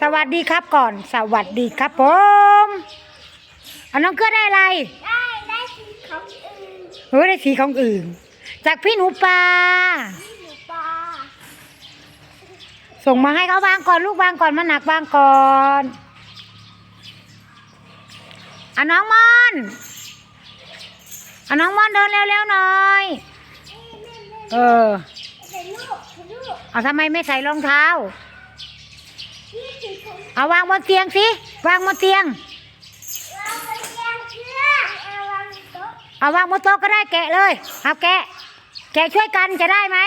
สวัสดีครับก่อน สวัสดีครับผมอันน้องเกลือได้อะไร ได้ได้สีของอื่นเฮ้ยได้สีของอื่น จากพี่หนูปลาหมูปลาส่งมาให้เขาวางก่อนลูกวางก่อนมาหนักวางก่อนอะน้องมอนอะน้องมอนเดินเร็วๆหน่อย เออ เป็นลูกเป็นลูกเอาทำไมไม่ใส่รองเท้าที่สีของ เอาวางบนเตียงสิ วางบนเตียงเราไปเตียงเชือเอาวางโต๊ะเอาวางบนโต๊ะก็ได้แกะเลย เอาแกะ แกะช่วยกันจะได้ไหม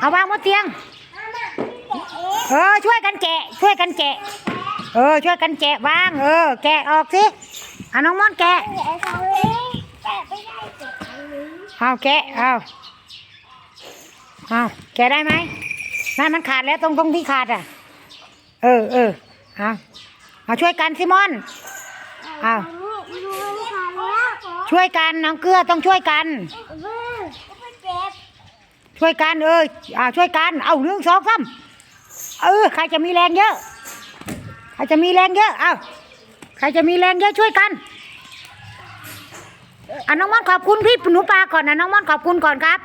เอาวางบนเตียง เออช่วยกันแกะ ช่วยกันแกะ เออช่วยกันแกะวาง เออ แกะออกสิเอาน้องม่อนแกะเอาแกะเอาเอาแกะได้ไหมนั่นมันขาดแล้วตรงตรงที่ขาดอะ เออเออเอาเอาช่วยกันซิมอนอ้าวลูกดูมันขาดแล้วช่วยกันน้องเกลือต้องช่วยกันเบิ้งก็ไปเจ็บช่วยกันเอออ่าช่วยกันเอาหนึ่งสองสามเออใครจะมีแรงเยอะใครจะมีแรงเยอะเอาใครจะมีแรงเยอะช่วยกันอะน้องม่อนขอบคุณพี่หนูปลาก่อนนะน้องม่อนขอบคุณก่อนครับ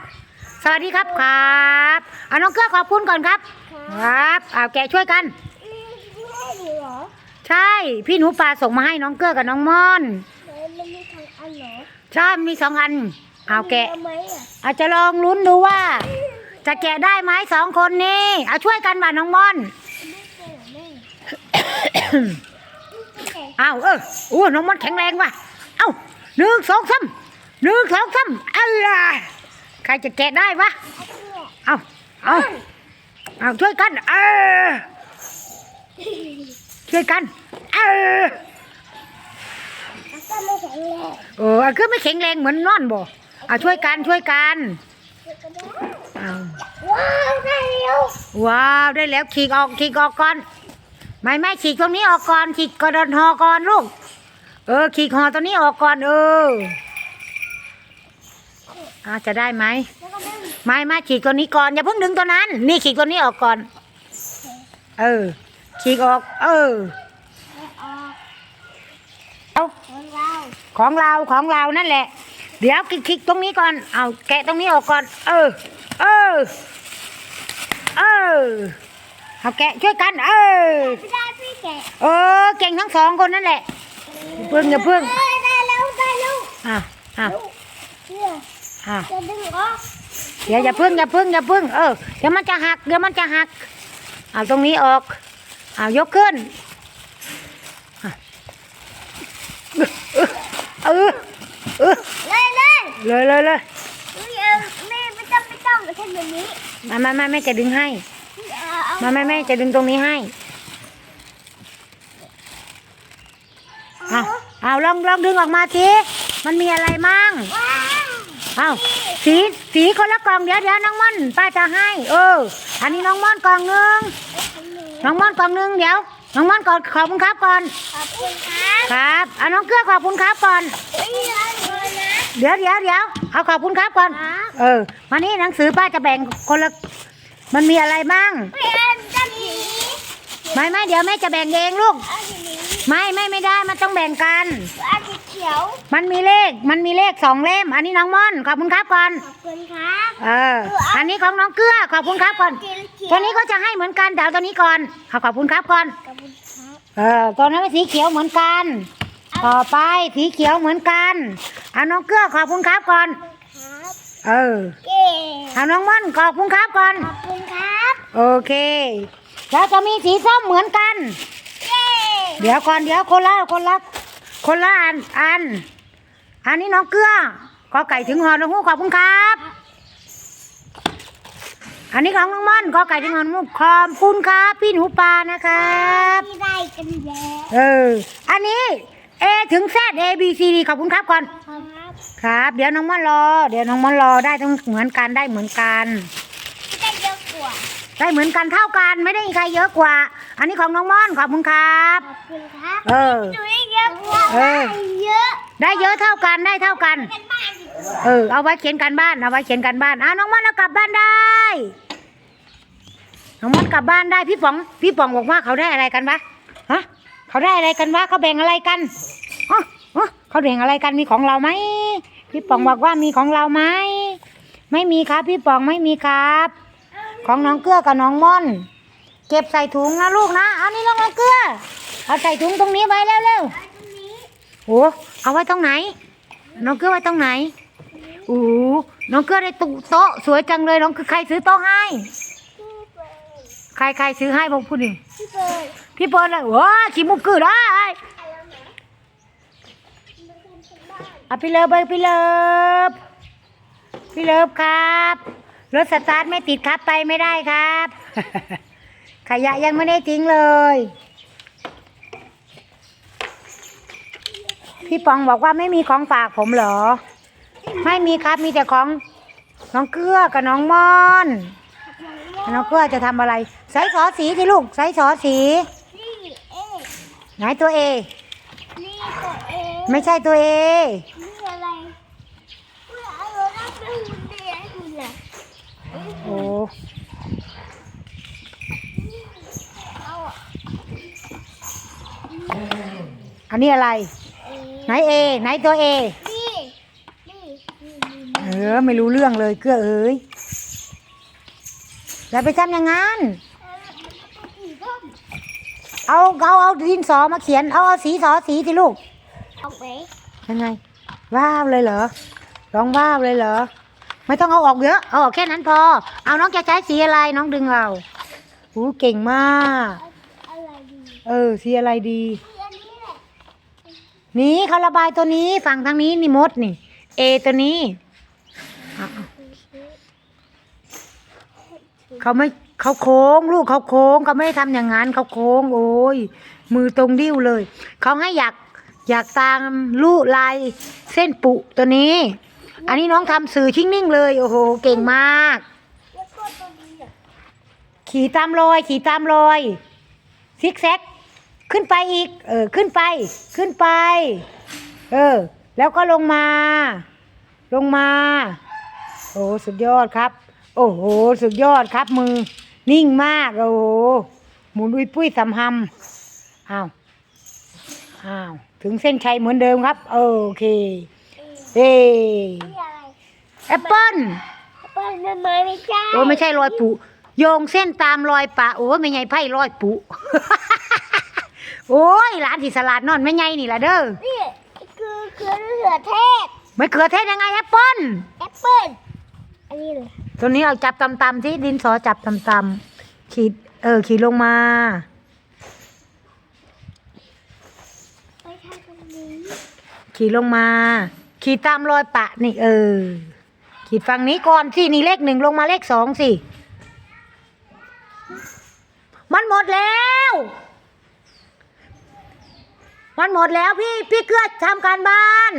สวัสดีครับครับอะน้องเกลือขอบคุณก่อนครับ ครับเอาแกะช่วยกัน อืมไม่ให้ดูเห รอใช่ พี่หนูปลาส่งมาให้น้องเกลือกับน้องม่อนไหนมันมีทางอันเหรอใช่มีสองอัน เอาแกะทำไมอะอาจจะลองลุ้นดูว่า จะแกะได้ไหมสองคนนี้เอาช่วยกันบ่าน้องม่อน ไม่เจ็บแม่ไม่เจ็บเอาเออโอ้น้องมันแข็งแรงว่ะ เอาหนึ่งสองสามหนึ่งสองสามอะไรใครจะแกะได้วะเอาเอาเอาช่วยกัน เออ ช่วยกันเออก็ไม่แข็งแรงเออคือไม่แข็งแรงเหมือนนอนบ่เอาช่วยกันช่วยกันเอาว้าวได้แล้วว้าวได้แล้วฉีกออกฉีกออกก่อน ไม่ไม่ฉีกตรงนี้ออกก่อนฉีกกระดอนหอก่อนลูกเออฉีกหอตัวนี้ออกก่อนเอออาจะได้ไหมแล้วก็ไม่ไม่ไม่ฉีกตัวนี้ก่อนอย่าเพิ่งดึงตัวนั้น นี่ฉีกตัวนี้ออกก่อน เออ ฉีกออก เออออกเอาของเราของเราของเรานั่นแหละ เดี๋ยวคลิกคลิกตรงนี้ก่อน เอาแกะตรงนี้ออกก่อน เออ เออ เออ เอาแกะช่วยกัน เออ ไม่ได้พี่แกะเออ เก่งทั้งสองคนนั่นแหละอย่าเพิ่งอย่าเพิ่งเอ้ยได้แล้วได้แล้วอะอะเนี่ยอะจะดึงออกเดี๋ยวอย่าเพิ่งอย่าเพิ่งอย่าเพิ่ง เออ เดี๋ยวมันจะหัก เดี๋ยวมันจะหัก เอาตรงนี้ออก เอายกขึ้นเออเออเลยเลยเลยเลยเลยแม่ไม่ต้องไม่ต้องมาทำแบบนี้มามามาแม่จะดึงให้มาแม่แม่จะดึงตรงนี้ให้เอาเอาลองลองดึงออกมาทีมันมีอะไรมั่ง ว้าวเอาสีสีคนละกล่องเดี๋ยวเดี๋ยวน้องม่อนป้าจะให้ เออ อันนี้น้องม่อนกล่องหนึงน้องม่อนกล่องหนึงเดี๋ยวน้องม่อนก่อนขอบคุณครับก่อนขอบคุณครับครับอะน้องเกลือขอบคุณครับก่อน ไม่ได้เลยนะ เดี๋ยวเดี๋ยวเดี๋ยวเอาขอบคุณครับก่อน ครับ เออ มานี่หนังสือป้าจะแบ่งคนละมันมีอะไรบ้าง ไม่เอาจะหนีไม่ไม่เดี๋ยวแม่จะแบ่งเองลูกเอาสีนี้ ไม่ไม่ไม่ได้มันต้องแบ่งกันเอาสีเขียว มันมีเลขมันมีเลขสองเล่ม อันนี้น้องม่อนขอบคุณครับก่อน ขอบคุณครับเออ อันนี้ของน้องเกลือขอบคุณครับก่อนสีเขียวตัวนี้ก็จะให้เหมือนกันแต่เอาตัวนี้ก่อนเอาขอบคุณครับก่อน ขอบคุณครับเออตัวนั้นเป็นสีเขียวเหมือนกัน ต่อไปสีเขียวเหมือนกันเอาน้องเกลือขอบคุณครับก่อน ครับเออเก่เอาน้องม่อนขอบคุณครับก่อน ขอบคุณครับ โอเค แล้วจะมีสีส้มเหมือนกัน เก่เดี๋ยวก่อนเดี๋ยวคนละคนละคนละอันอัน อันนี้น้องเกลือขอไก่ถึงหอน้องหูขอบคุณครับ อันนี้ของน้องม่อนขอไก่ถึงหอน้องหูขอบคุณครับ พี่หนูปลานะครับที่ได้กันแล้วเออ อันนี้ A ถึง Z A B C D ขอบคุณครับก่อน ครับครับ เดี๋ยวน้องม่อนรอ เดี๋ยวน้องม่อนรอได้ทั้งเหมือนกันได้เหมือนกันที่ได้เยอะกว่า ได้เหมือนกันเท่ากันไม่ได้มีใครเยอะกว่า อันนี้ของน้องม่อนขอบคุณครับ ขอบคุณครับเออ หนูได้เยอะกว่าเออได้เยอะได้เยอะเท่ากันได้เท่ากันกันบ้านดิเออเอาไว้เขียนกันบ้านเอาไว้เขียนกันบ้านอะน้องม่อนเอากลับบ้านได้น้องมดกลับบ้านได้พี่ป๋อง พี่ป๋องบอกว่าเขาได้อะไรกันวะฮะเขาได้อะไรกันวะเขาแบ่งอะไรกันฮะฮะเขาแบ่งอะไรกันมีของเราไหมพี่ป๋องบอกว่ามีของเราไหมไม่มีครับ พี่ป๋องไม่มีครับ ของน้องเกลือกับน้องม่อน เก็บใส่ถุงนะลูกนะ เอานี่น้องน้องเกลือ เอาใส่ถุงตรงนี้ไว้แล้วเร็วไอ้ตรงนี้ๆโอ้เอาไว้ตรงไหน น้องเกลือไว้ตรงไหนโอ้น้องเกลือได้ตุ๊โต๊ะสวยจังเลย น้องคือใครซื้อโต๊ะให้พี่เปิดใครใครซื้อให้บอกพูดดิพี่เปิดพี่เปิ้ลเลยว้าขี้มุกกือได้อะไรนะมันเป็นคนบ้านอะพี่เลิฟไปพี่เลิฟพี่เลิฟครับ รถสตาร์ทไม่ติดครับไปไม่ได้ครับ ขยะยังไม่ได้ทิ้งเลย พี่ปองบอกว่าไม่มีของฝากผมเหรอ ไม่มีครับมีแต่ของน้องเกลือกับน้องม่อน น้องเกลือจะทำอะไร ใส่สอสีสิลูก ใส่สอสี นี่เอไหนตัวเอ นี่ตัวเอไม่ใช่ตัวเอ นี่อะไรเพื่อเอารถไปหุ่นเดียให้คุณล่ะโอ้ เอาอะ อันนี้อะไร ไหนเอ ไหนตัวเอ นี่นี่นี่นี่เออ ไม่รู้เรื่องเลยเกลือเอ้ยแล้วไปทำอย่างนั้นอีกต้นเอาเอาเอาดินสอมาเขียน เอาเอาสีสอสีสิลูก เอาไปยังไงว้าวเลยเหรอร้องว้าวเลยเหรอ ไม่ต้องเอาออกเยอะเอาออกแค่นั้นพอ เอาน้องจะใช้สีอะไรน้องดึงเอาหูเก่งมากอะไรดี เออ สีอะไรดี นี่เขาระบายตัวนี้ฝั่งทางนี้นี่มดนี่ เอตัวนี้อะเขาไม่เขาโค้ง ลูกเขาโค้งเขาไม่ได้ทำอย่างนั้นเขาโค้ง โอ้ยมือตรงดิ้วเลย เขาให้อยากอยากตามลูกลายเส้นปุตัวนี้ อันนี้น้องทำสื่อชิ่งนิ่งเลย โอ้โห เก่งมาก ขี่ตามรอย ขี่ตามรอย ซิกแซกขึ้นไปอีก เออ ขึ้นไป ขึ้นไป เออ แล้วก็ลงมา ลงมา โอ้สุดยอดครับ โอ้โห สุดยอดครับมือ นิ่งมาก โอ้โห หมุนอุ้ยปุ้ยสำหำอ้าว อ้าว ถึงเส้นชัยเหมือนเดิมครับ โอเค เอ้นี่อะไรแอปเปิ้ล เปิ้ลทำไมไม่ใช่โอ้ไม่ใช่รอยปุ โยงเส้นตามรอยปะโอ้ยไม่ใหญ่ไพ่รอยปุโอ้ยร้านที่สลัดนอนไม่ใหญ่นี่ละเด้อนี่คือคือมะเขือเทศไม่เขือเทศยังไงแอปเปิ้ลแอปเปิ้ลอันนี้เลยตัวนี้เอาจับตำๆที่ดินสอจับตำๆขีดเออขีดลงมาไม่ใช่ตรงนี้ขีดลงมา ขีดตามรอยปะนี่เออขีดฝั่งนี้ก่อนสินี่เลขหนึ่งลงมาเลขสองสิ มันหมดแล้ว มันหมดแล้วพี่ พี่เกื้อทำการบ้าน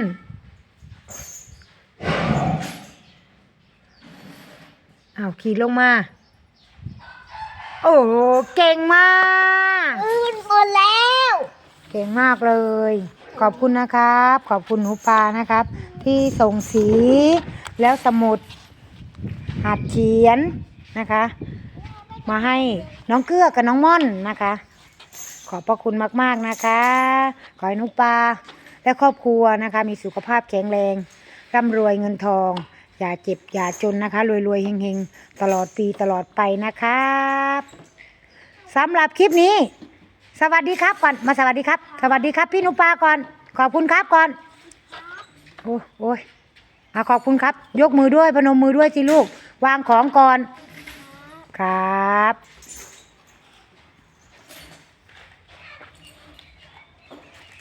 อ้าวขีดลงมา โอ้โหเก่งมากอื่นหมดแล้ว เก่งมากเลย ขอบคุณนะครับ ขอบคุณหนูปลานะครับ ที่ส่งสีแล้วสมุดหัดเขียนนะคะ มาให้น้องเกื้อกับน้องม่อนนะคะ ขอบพระคุณมากๆนะคะ ขอให้นุปลาและครอบครัวนะคะ มีสุขภาพแข็งแรง ร่ำรวยเงินทอง อย่าเจ็บอย่าจนนะคะ รวยๆเฮงๆ ตลอดปีตลอดไปนะครับสำหรับคลิปนี้ สวัสดีครับก่อนมาสวัสดีครับ สวัสดีครับ พี่นุปาก่อน ขอบคุณครับก่อน โอ้โอ้ยอะขอบคุณครับ ยกมือด้วยพนมมือด้วยสิลูก วางของก่อน ครับ